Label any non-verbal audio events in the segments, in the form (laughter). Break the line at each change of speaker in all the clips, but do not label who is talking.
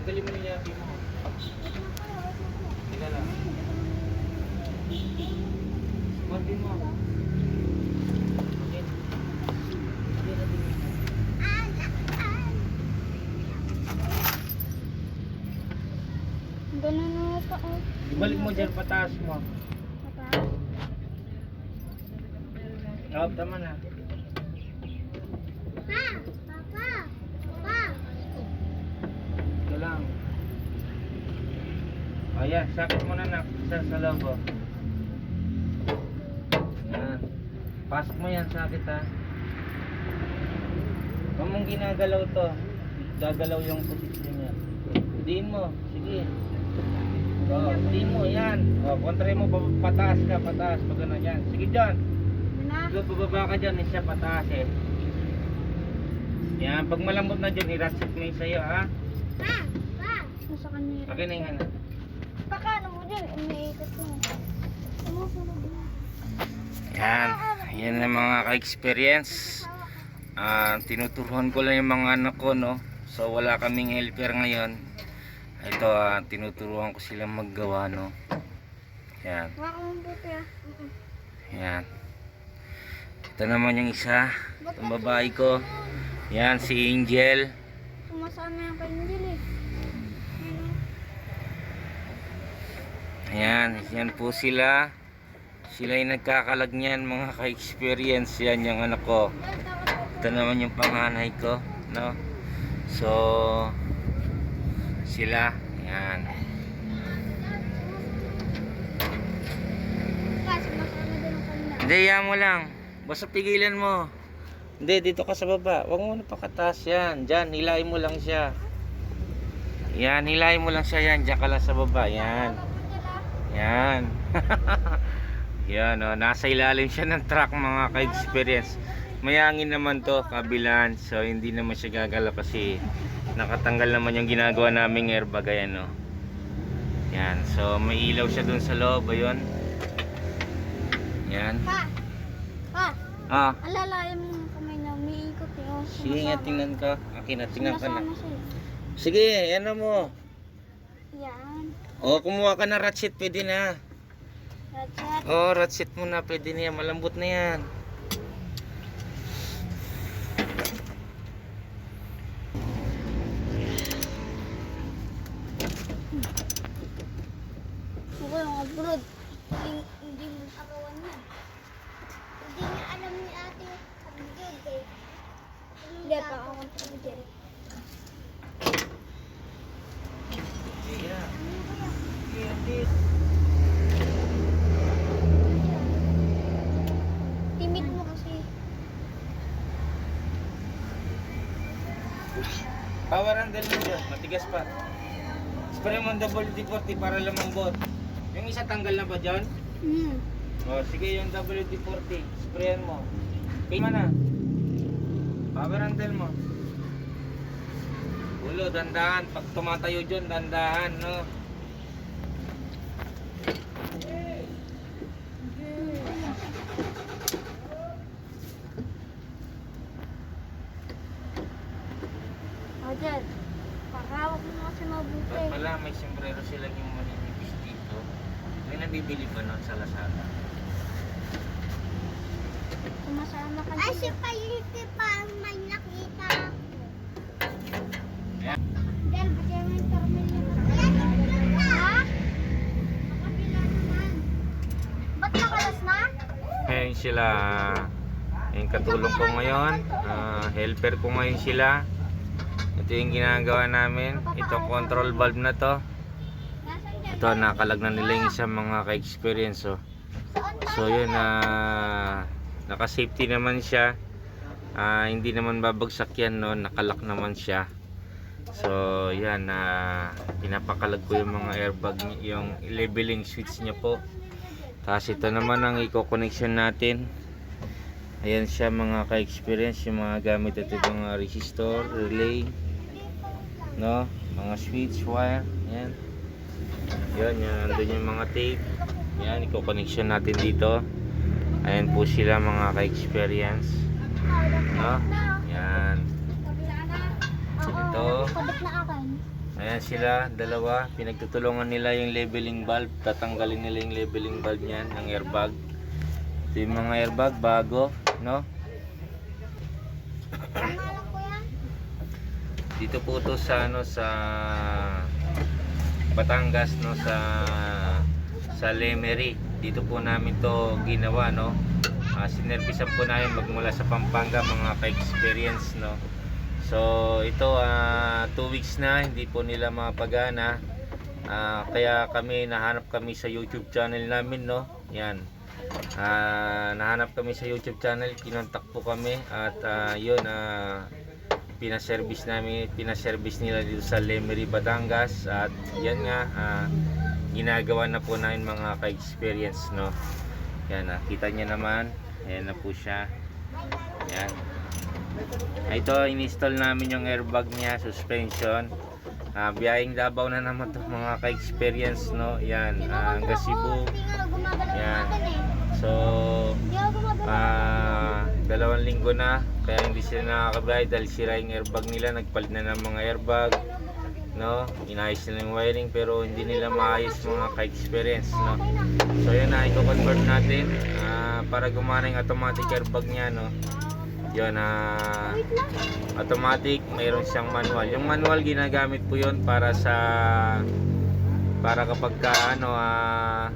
Tanggalin mo niya mo. Hindi lang. Mati mo.
Ganun pa oh.
Ibalik mo dyan pataas mo.
Papa.
Oo, tama na. Sa, sa logo. Yan. Pasok mo yan, sakit ha. Huwag mong ginagalaw to. Gagalaw yung posisyon niya. Diin mo. Sige. O, diin mo. Yan. O, kontra mo. pa- Pataas ka, pataas. Pag ano yan. Sige dyan. Ikaw pababa ka dyan. Siya pataas eh. Yan. Pag malambot na dyan, iratsit mo yung sayo ha.
Pa! Pa! Nasa kanila.
Okay na yung ano.
Pakano mo dyan? Umiikot mo. Sumusunod mo.
Yan, yan ang mga ka-experience. Ah, tinuturuan ko lang yung mga anak ko, no. So wala kaming helper ngayon. Ito, ah, tinuturuan ko silang maggawa, no. Yan, yan. Ito naman yung isa, itong babae ko. Yan, si Angel.
Sumasama yung kandil eh.
Yan, yan po sila. Sila yung nagkakalag niyan, mga ka-experience. Yan yung anak ko. Ito naman yung panganay ko, no? So, sila, yan.
Kasi sumasama din ang kanila.
Hindi, yan mo lang. Basta pigilan mo. Hindi, dito ka sa baba. Huwag mo na pakataas yan. Diyan, hilahin mo lang siya. Yan, hilahin mo lang siya yan. Diyan ka lang sa baba. Yan. Yan. (laughs) yan, oh. Nasa ilalim siya ng truck, mga ka-experience. Mayangin naman to, kabilan. So, hindi naman siya gagala kasi nakatanggal naman yung ginagawa naming airbag. Ayan, oh. Yan. So, may ilaw siya dun sa loob. Ayun. Yan.
Pa! Pa!
Ah,
Alalayan mo yung kamay na umiikot eh. Oh,
sige nga, tingnan ka. Akin na, tingnan ka na.
Eh.
Sige, ano mo.
Yan.
O, kumuha ka na ratchet, pwede na.
Rajat.
O, ratchet mo na, pwede na yan. Malambot na yan.
Ako yung abroad. Hindi, hindi mo agawan yan. Hindi niya alam ni ate abroad eh. Hindi pa ako abroad. Timid mo kasi.
Power handle mo dyan, matigas pa. Spray mo ang WD-40 para lumambot. Yung isa tanggal na ba dyan?
Hmm.
O, sige yung WD-40. Sprayan mo. Kaya na. Power handle mo. Ulo, dandahan. Pag tumatayo dyan, dandahan, no?
Rajat. Pakawak mo kasi mabuti.
Ba't pala may sombrero sila yung maninipis dito? May nabibili ba nun sa Lazada?
Sumasama ka Ay, si Payuti pa ang may nakita ako. Niya. Ha? Nakabila naman. Ba't nakalas na?
Ngayon sila, yung katulong ko ngayon, ah, helper ko ngayon sila. Ito yung ginagawa namin. Ito control valve na to. Ito nakalag na nila yung isang mga ka-experience. Oh. So yun, ah, naka-safety naman siya. Ah, hindi naman babagsak yan, no? nakalak naman siya. So yan, na pinapakalag ko yung mga airbag, yung leveling switch niya po. Tapos ito naman ang i-connection natin. Ayan siya mga ka-experience, yung mga gamit ito mga resistor, relay, no? Mga switch wire, yan. Yan, yan, andun yung mga tape. Yan, i-connection natin dito. Ayan po sila mga ka-experience. No? Yan. Ito. Ayan sila, dalawa. Pinagtutulungan nila yung leveling valve. Tatanggalin nila yung leveling valve niyan, ng airbag. Ito yung mga airbag, bago, no? Dito po to sa ano sa Batangas no sa sa Lemery. Dito po namin to ginawa no. Uh, sinervisan po namin magmula sa Pampanga mga ka-experience no. So ito 2 weeks na hindi po nila mapagana. Ah, kaya kami nahanap kami sa YouTube channel namin no. Yan. Ah, nahanap kami sa YouTube channel, kinontak po kami at ah, yun ah, pinaservice namin, pinaservice nila dito sa Lemery, Batangas at yan nga ah, ginagawa na po namin mga ka-experience no. Yan nakita niya naman. Ayan na po siya. Yan. Ah, Ito in-install namin yung airbag niya, suspension. Ah, biyahing Davao na naman to mga ka-experience no. Yan, ah, hanggang Cebu. Yan. So. Ah, dalawang linggo na kaya hindi sila nakakabiyahe dahil sira yung airbag nila. Nagpalit na ng mga airbag no? Inayos nila yung wiring pero hindi nila maayos mga ka-experience no? So yun na i-convert natin. Ah, para gumana yung automatic airbag niya no? Yun
lang.
automatic mayroon siyang manual. Yung manual ginagamit po yun para sa para kapag ka ano ah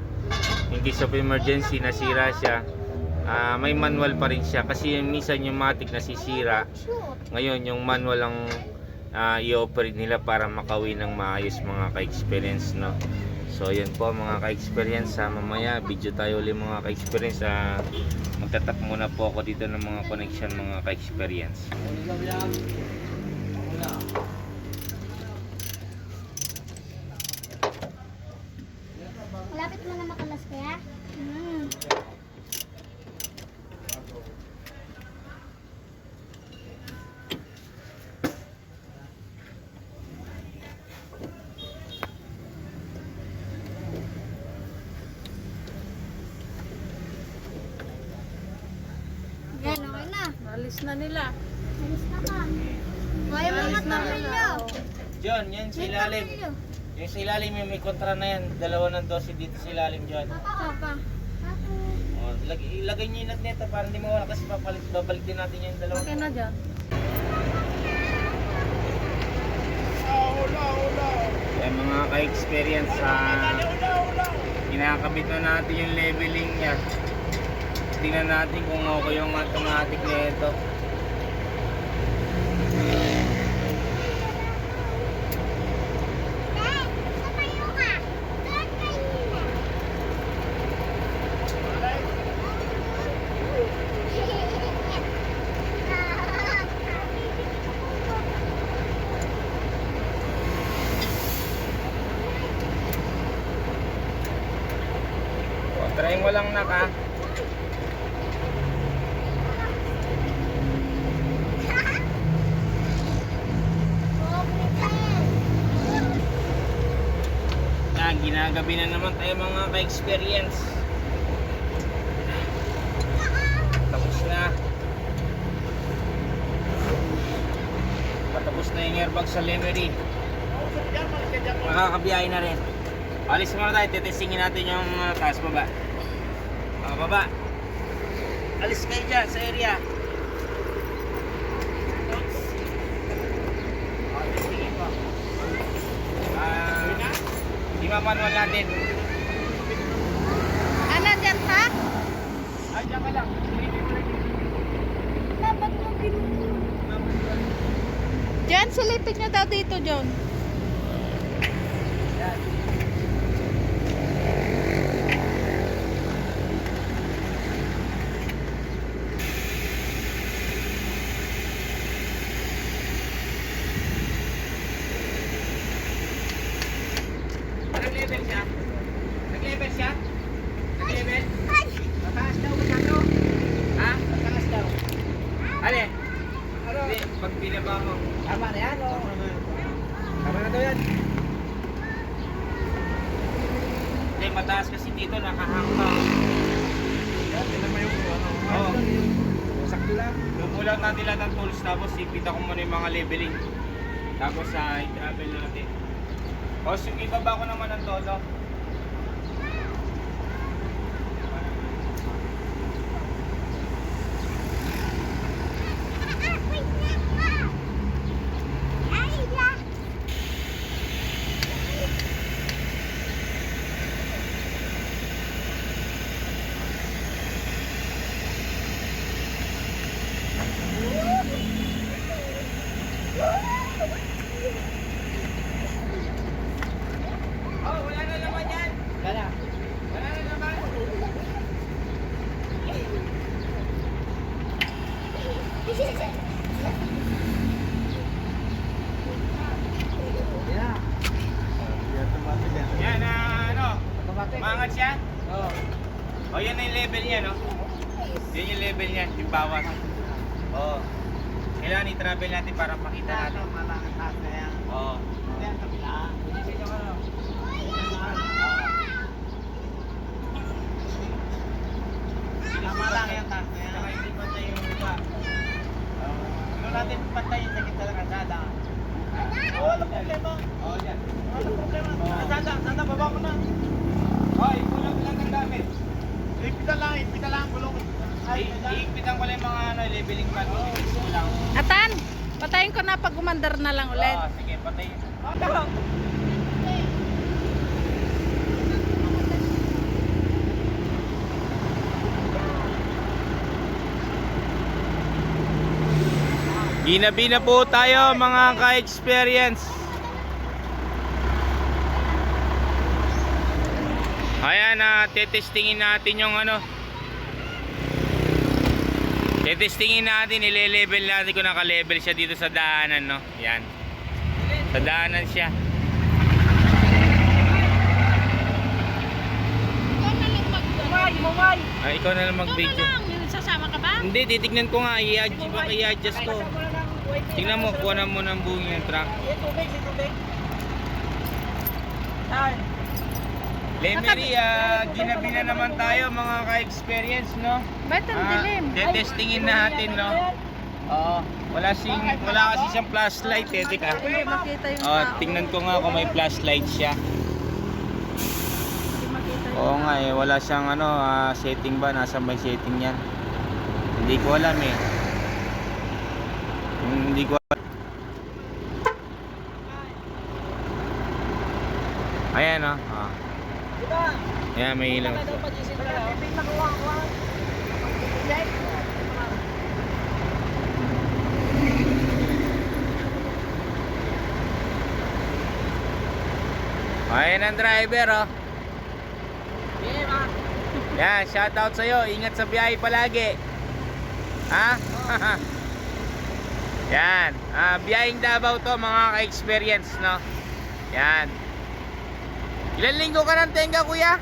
in case of emergency nasira siya ah, may manual pa rin siya. Kasi minsan yung matic nasisira. Ngayon yung manual ang ah, i-operate nila para makawin ng maayos mga ka-experience no? So yun po mga ka-experience sa mamaya video tayo ulit mga ka-experience. Ah, magtatap muna po ako dito ng mga connection mga ka-experience
Malapit mo na makalas kaya? Hmm. Yan, okay na.
Alis na nila.
Alis na ka. Kaya mga tornilyo.
John, yan sa
May
ilalim yung sa ilalim yung may kontra na yan dalawa ng 12 dito sa ilalim John
Papa.
Oh, lag ilagay niyo yung nito para hindi mawala kasi papalit, babalik din natin yung dalawa
Okay na dyan.
Yan mga ka-experience sa kinakabit na natin yung leveling niya. Tingnan natin kung okay yung automatic na ito.
Dad, tumayo ka. Doon kanina.
O, try mo lang na ka. Yan, ginagabi na naman tayo mga ka-experience. Tapos na. Patapos na yung airbag sa Lemery. Makakabiyahe na rin. Alis muna tayo, titestingin natin yung uh, taas baba. Mga baba. Alis kayo dyan sa area. Ah, testingin po. Ah, di manual natin.
Ano dyan ha?
Ah, dyan ka lang.
Dapat mo.
Dyan, silipin nyo daw dito, John.
Yan. Nag-level siya? Nag-level siya? Nag-level? Mataas daw masyado. Ha? Mataas daw. Ale? Ano? Hindi, pag binaba mo. Tama na yan, o? Tama na daw yan. Hindi, mataas kasi dito, nakahang ka. Yan, tignan mo yung ano. Oo. Sakto lang. Lumulat natin lahat ng tools, tapos ipita ko muna yung mga leveling. Tapos sa i-travel natin. O, sige, ibaba ko naman ang todo. Oh, wala na naman yan.
Wala.
Wala na naman.
Yeah. Yeah, automatic yan.
Yan na ano,
Automatic.
Umangat siya.
Oo.
O, yan na yung level niya, no? Yan yung level niya, yung bawas. Oo. Kailangan i-travel natin para makita natin.
Malaki yan.
Oo.
Yan. Tama lang yan, taas na yan.
Saka hindi pantay yung iba.
Ano natin pantayin sa gitna ng kasada? Oo, walang problema.
Oo, yan.
Walang problema. Kasada, sana baba ko na.
Hoy, kulang lang ang gamit.
Ipitan lang, ipitan lang, gulong. Ay,
I- Iigpitan ko lang yung mga ano, leveling pad. Oh, lang.
Atan, patayin ko na pag umandar na lang ulit.
Oo, sige, patay.
Ano?
Ginabi na po tayo mga ka-experience. Ayan na, tetestingin natin yung ano. Tetestingin natin, ile-level natin kung naka-level siya dito sa daanan, no? Yan. Sa daanan siya. Ay, ikaw na lang
Ikaw na
mag-video.
lang, sasama ka ba?
Hindi, titignan ko nga, i-adjust, baka i-adjust ko. Tingnan mo, kuha na mo ng buong yung truck.
Yung tubig, yung tubig. Saan?
Lemery, ah, ginabi na naman tayo mga ka-experience, no?
Ba't ang dilim?
tetestingin natin, no? Oo. Wala sing wala kasi siyang flashlight, eh, teka.
Hindi makita yung
Oh,
tao.
tingnan ko nga kung may flashlight siya.
Hindi makita yung
Oo nga eh, wala siyang ano, ah, setting ba? Nasa may setting yan? Hindi ko alam eh. Hmm, Hindi ko alam. Ayan oh. Ah.
Diba?
Ayan, may ilaw.
Pipig.
Ayan ang driver oh.
Yeah, ma.
Yan, shoutout sa'yo. Ingat sa biyahe palagi. Ha? (laughs) Yan. Ah, biyaheng Davao to mga ka-experience, no? Yan. Ilan linggo ka ng tenga, kuya?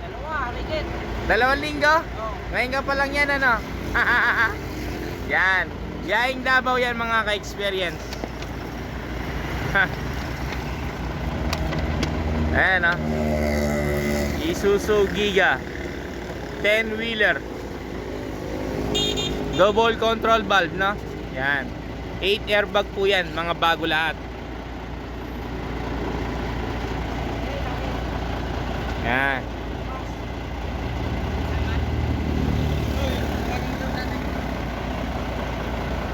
Dalawa, rigid.
Dalawang linggo?
Oo.
Ngayon ka pa lang yan, ano? yan. Biyaheng Davao yan, mga ka-experience. (laughs) Ayan, oh. Isuzu Giga 10 wheeler double control valve no yan 8 airbag po yan mga bago lahat yan.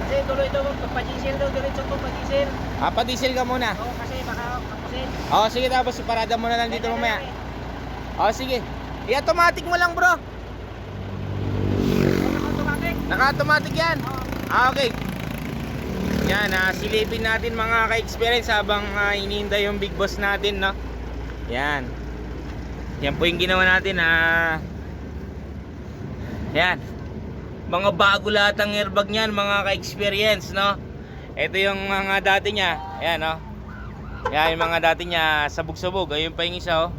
Kasi tuloy daw, pag-diesel daw, diretso ko pag-diesel.
ah pa-diesel ka muna.
Oo, kasi baka kapusin.
oh sige tapos parada mo na lang dito mamaya. Oh sige. I-automatic mo lang bro.
Automatic.
naka-automatic yan. Ah okay. Yan ah, silipin natin mga ka-experience habang ah, hinihintay yung big boss natin no? Yan yan po yung ginawa natin ah. Yan. Mga bago lahat ang airbag niyan mga ka-experience no? Ito yung mga dati niya. Ayan no? Yan yung mga dati niya sabog-sabog. Ayun pa yung isa oh.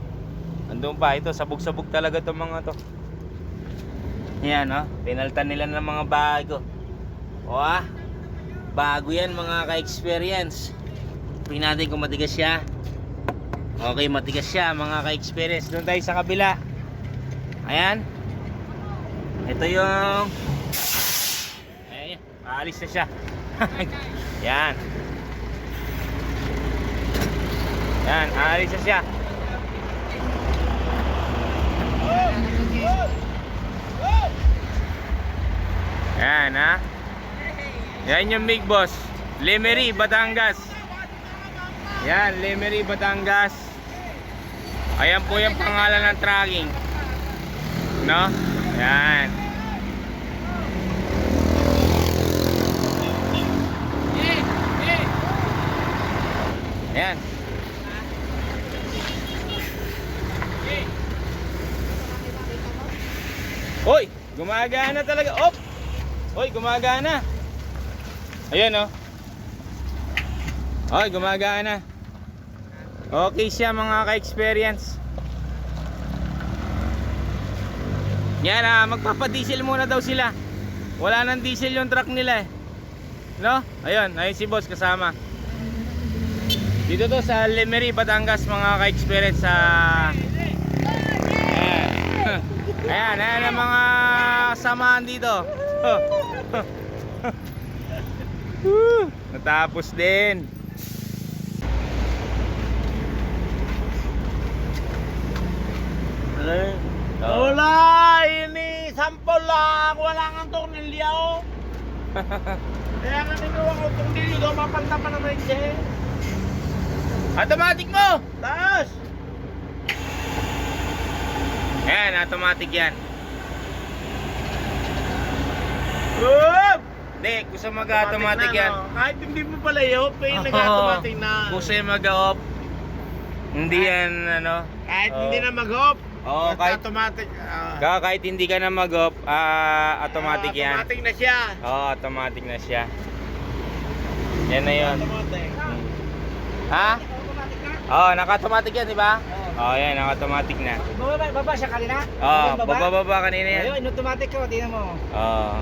Andun pa ito sabog-sabog talaga itong mga to. Yan no? Pinaltan nila ng mga bago. O ah. Bago yan mga ka-experience. Tingnan natin kung matigas siya okay matigas siya mga ka-experience doon tayo sa kabila ayan ito yung ayan aalis na siya (laughs) yan Yan, aalis na siya. Yan ha. Yan yung big boss. Lemery, Batangas. Yan, Lemery, Batangas. Ayan po yung pangalan ng tracking. No? Yan. Ayan. Hoy, gumagana talaga. Op. Hoy, gumagana. Ayan oh. Hoy, gumagana. Okay siya mga ka-experience. Yan ah, magpapadiesel muna daw sila. Wala nang diesel yung truck nila eh. No? Ayun, ayun si boss kasama. Dito to sa Lemery, Batangas mga ka-experience sa Ayan. (laughs) Ayan, ayan ang mga samahan dito. (laughs) Natapos din.
Wala, ini sampol lang. Wala nga tornilyo. (laughs) Kaya nga ninuwa ko tornilyo daw mapanta pa naman siya.
Automatic mo!
Taas!
Ayan, automatic yan.
Up!
Hindi, gusto mag-automatic yan.
Kahit hindi mo pala yun, (laughs) pero nag-automatic na.
Gusto mag-off. Hindi yan, ano.
Kahit
Oo.
hindi na mag-hop.
Oo, kahit-
automatic.
Kaya kahit hindi ka na mag-off, ah, automatic
ah,
yan.
Automatic na siya.
Oo, automatic na siya. Yan na yun.
Automatic.
Ha? Oo, naka-automatic yan, di ba? Oo, yan, naka-automatic na.
Baba, baba siya kanina? Yung baba?
bababa kanina yan.
Ayun, automatic ko, tingnan mo.
Oo.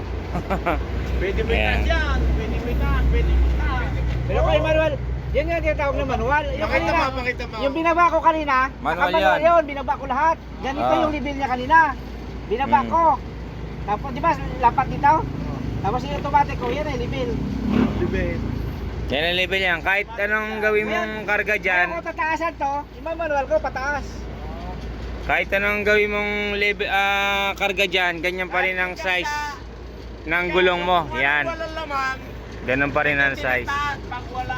Pwede taas (laughs) yan. Pwede may taas. Pwede may taas.
Pero kay manual, yan nga tinatawag na manual. Yung
Pakita
kanina,
mo, pakita mo.
yung binaba ko kanina,
Manual
naka-manual
yan.
yun, binaba ko lahat. Ganito
Ah.
yung level niya kanina. Binaba
Mm.
ko. Tapos, di ba, lapat dito? Tapos yung automatic ko, yan ay level.
yan ang level yan. Kahit anong gawin mong karga
Kaya
dyan,
kung tataasan to, yung mga manual ko, pataas.
kahit anong gawin mong level, ah, karga dyan, ganyan pa rin ang size ng gulong mo. Yan.
Walang laman.
Ganun pa rin ang size.
Tinataas Pag wala.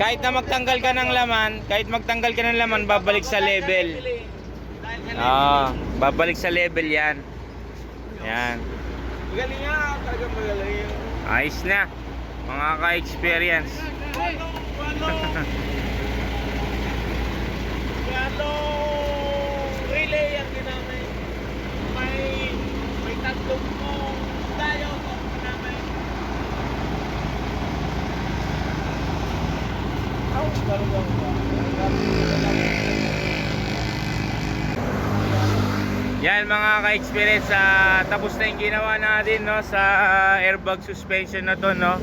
Kahit na magtanggal ka ng laman, kahit magtanggal ka ng laman, babalik sa level. Ah, babalik sa level yan. Yan.
Magaling nga. Talagang magaling.
Ayos na. Mga ka-experience. (laughs)
Ano? Ano? Ano? Relay ang ginamit. May may tatlong mong tayo ang ginamit.
Yan mga ka-experience, ah, tapos na yung ginawa natin no, sa airbag suspension na to no,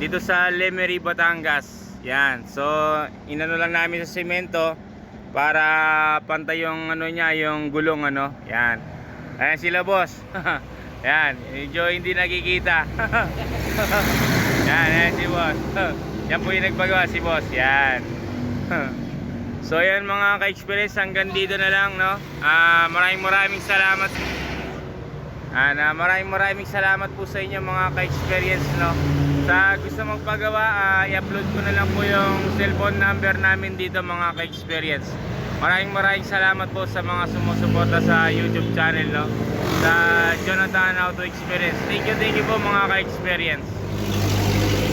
dito sa Lemery, Batangas. Yan, so inano lang namin sa semento para pantay yung ano niya, yung gulong ano. Yan. Ayan sila boss. (laughs) yan, medyo hindi nakikita. (laughs) yan, ayan si boss. (laughs) yan po yung nagpagawa si boss. Yan. So yan mga ka-experience hanggang dito na lang no. Ah maraming maraming salamat. Ah, na maraming maraming salamat po sa inyo mga ka-experience no. Sa gusto magpagawa, ah, i-upload ko na lang po yung cellphone number namin dito mga ka-experience. Maraming maraming salamat po sa mga sumusuporta sa YouTube channel no. Sa Jonathan Auto Experience. Thank you, thank you po mga ka-experience.